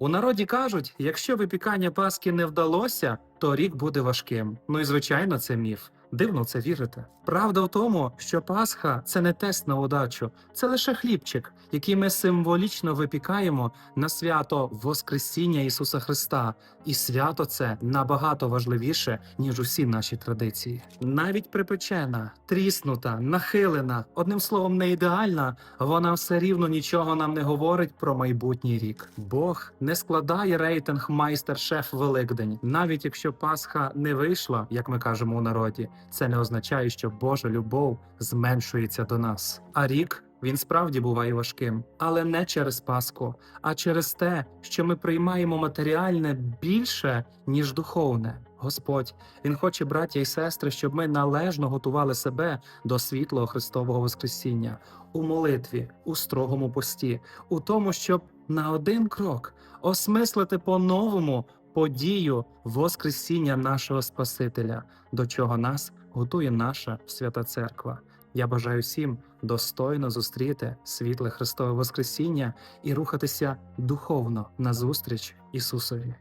У народі кажуть, якщо випікання паски не вдалося, то рік буде важким. Ну і звичайно, це міф. Дивно це вірити. Правда в тому, що Пасха це не тест на удачу, це лише хлібчик, який ми символічно випікаємо на свято Воскресіння Ісуса Христа. І свято це набагато важливіше, ніж усі наші традиції. Навіть припечена, тріснута, нахилена, одним словом, не ідеальна, вона все рівно нічого нам не говорить про майбутній рік. Бог не складає рейтинг майстер-шеф Великдень, навіть якщо Пасха не вийшла, як ми кажемо у народі, це не означає, що Божа любов зменшується до нас. А рік він справді буває важким, але не через Пасху, а через те, що ми приймаємо матеріальне більше, ніж духовне. Господь, Він хоче, браття і сестри, щоб ми належно готували себе до світлого Христового Воскресіння у молитві, у строгому пості, у тому, щоб на один крок осмислити по-новому подію Воскресіння нашого Спасителя, до чого нас готує наша свята церква. Я бажаю всім достойно зустріти світле Христове Воскресіння і рухатися духовно назустріч Ісусові.